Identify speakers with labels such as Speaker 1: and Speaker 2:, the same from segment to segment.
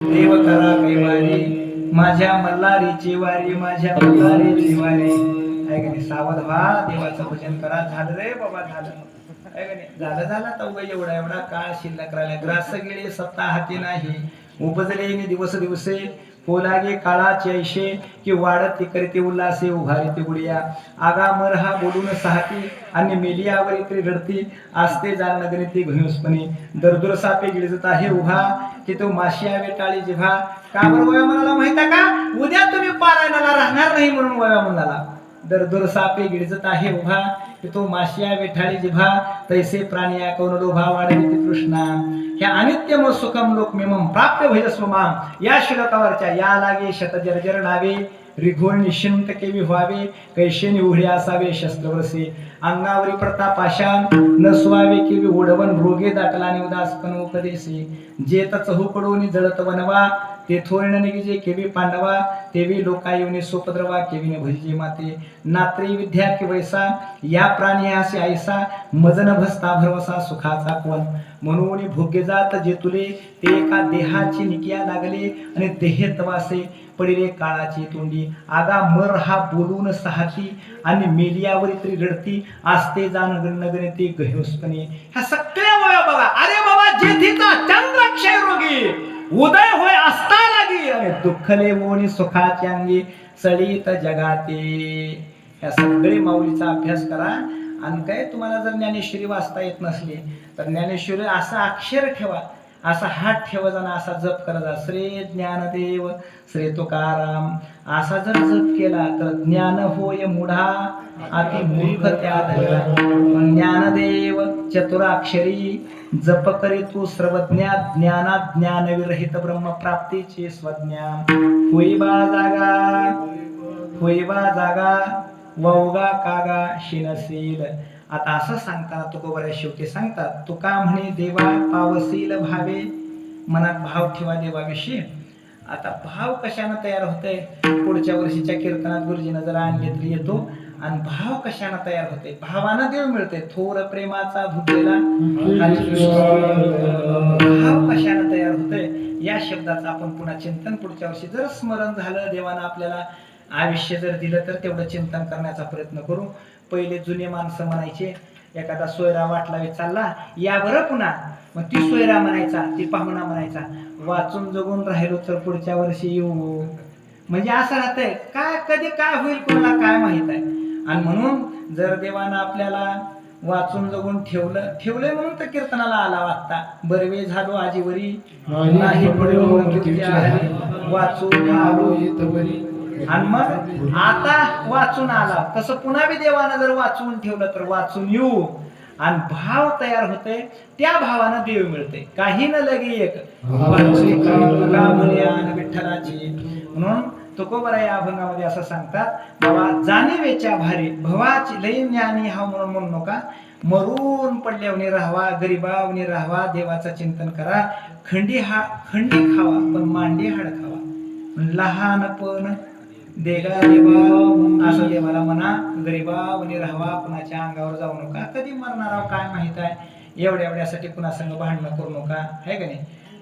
Speaker 1: देव करा कैवारी माझ्या मल्हारीची वारी माझ्या मल्हारीची वारी. आहे का नाही? सावध व्हा देवाचं भजन करा. झालं रे बाबा झालं. आहे झालं झालं आता उगा एवढा एवढा. काळ शिल्लक राहिला ग्रास गेले सत्ता हाती नाही. उपजले दिवस दिवसे पोलागे काळाचे ऐशे की वाढत ते करते उल्हासे उभारी ते गुडिया. आगा मर हा बोलून साहती आणि मेलियावर इकडे रडती. आस्ते जाण नगरी ती घुसपणे दरदुर सापे गिळजत आहे उभा. की तो माशी आवे टाळी जिव्हा का बरं वया म्हणाला माहिती आहे का? उद्या तुम्ही पारायणाला राहणार नाही म्हणून वया म्हणाला दरदुर सापे गिळजत आहे उभा. की तो माशिया विठाळी जिभा तैसे प्राणिया कौन लोभा वाढविते कृष्णा. ह्या अनित्यम सुखम लोकमेमम प्राप्य भैरस्व माम. या श्लोकावरच्या या लागे शत जर्जर नावे रिघोळ निश्चिंत केवी व्हावे कैसे निवढे असावे शस्त्रवसे अंगावरी प्रताप आशान नसवावे केवी ओढवण रोगे दाटला आणि उदासपण उपदेशी जेत चहूकडून जळत वनवा ते थोरण निगिजे केवी पांडवा तेवी लोका येऊने सोपद्रवा केवीने भजिजे माते. नात्री विद्या कि वैसा या प्राणी असे ऐसा मजन भस्ता भरवसा सुखाचा कोण. म्हणून भोग्य जात जे तुले ते एका देहाची निकिया लागले आणि देहेत तवासे पडिले काळाची तोंडी. आगा मर हा बोलून सहाती आणि मेलियावर तरी रडती. आस्ते जाण नगरे ते गह्योसपणे ह्या सगळ्या वया बघा. अरे बाबा जेथीचा चंद्र क्षय रोगी. उदय होय असता लागी. आणि दुःखले मोनी सुखाची अंगी सळीत जगाते. ह्या सगळे माऊलीचा अभ्यास करा. आणि काय तुम्हाला जर ज्ञानेश्वरी वाचता येत नसली तर ज्ञानेश्वरी असा अक्षर ठेवा असा हात ठेवा जाणं असा जप करत जा. श्री ज्ञानदेव श्री तुकाराम असा जर जप केला तर ज्ञान होय मुढा अति मूर्ख त्या ज्ञानदेव चतुराक्षरी जप करी तू सर्वज्ञा ज्ञानात ज्ञान विरहित ब्रह्म प्राप्तीचे स्वज्ञान होई बा जागा होई बा जागा. वौगा कागा शिनसील. आता असं सांगताना तुकोबऱ्या शेवटी सांगतात तुका म्हणे देवा पावसील भावे. मनात भाव ठेवा देवाविषयी. आता भाव कशानं तयार होतंय? पुढच्या वर्षीच्या कीर्तनात गुरुजीनं जर आणले तरी येतो आणि भाव कशानं तयार होते भावानं देव मिळते थोर प्रेमाचा धुतलेला. भाव कशानं तयार होतोय? या शब्दाचं आपण पुन्हा चिंतन पुढच्या वर्षी जर स्मरण झालं देवानं आपल्याला आयुष्य जर दिलं तर तेवढं चिंतन करण्याचा प्रयत्न करू. पहिले जुने माणसं म्हणायचे एखादा सोयरा वाटला चालला या बरं पुन्हा. मग ती सोयरा म्हणायचा ती पाहुणा म्हणायचा वाचून जगून राहिलो तर पुढच्या वर्षी येऊ. म्हणजे असं राहतंय. काय कधी काय होईल कोणाला काय माहीत आहे. आणि म्हणून जर देवानं आपल्याला वाचून जगून ठेवलं ठेवलंय म्हणून तर कीर्तनाला आला वाटता. बरवे झालो आजीवरी. नाही पडलो वाचून आणि मग आता वाचून आला. तसं पुन्हा बी देवानं जर वाचून ठेवलं तर वाचून येऊ. आणि भाव तयार होते त्या भावानं देव मिळते काही न लगे एक. विठ्ठलाची. म्हणून तुकोबरा या अभंगामध्ये असं सांगतात बाबा जाणीवेच्या भारी भवाची लई ज्ञानी हा म्हणून म्हणू नका. मरून पडल्यावनी राहावा गरीबावनी राहावा देवाचं चिंतन करा. खंडी हा खंडी खावा पण मांडी हाड खावा लहानपण देगा देवा असं देवाला म्हणा गरीबावनी राहावा कुणाच्या अंगावर जाऊ नका. कधी मरणार आहो काय माहीत आहे? एवढ्या एवढ्यासाठी कुणा संग भांडणं करू नका. आहे का नाही?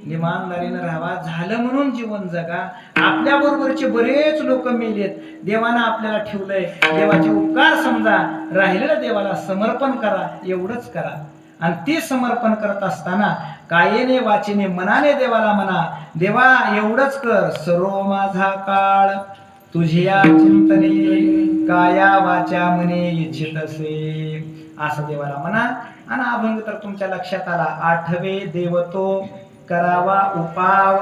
Speaker 1: निमानदारीनं राहावा. झालं म्हणून जीवन जगा. आपल्या बरोबरचे बरेच लोक मेलेत. देवानं आपल्याला ठेवलंय. देवाचे उपकार समजा. राहिलेलं देवाला समर्पण करा. एवढंच करा. आणि ते समर्पण करत असताना कायेने वाचेने मनाने देवाला म्हणा देवा एवढंच कर. सर्व माझा काळ तुझ्या चिंतने काया वाचा मने इच्छित असे. असं देवाला म्हणा. आणि अभंग तर तुमच्या लक्षात आला. आठवे देवतो करावा उपाव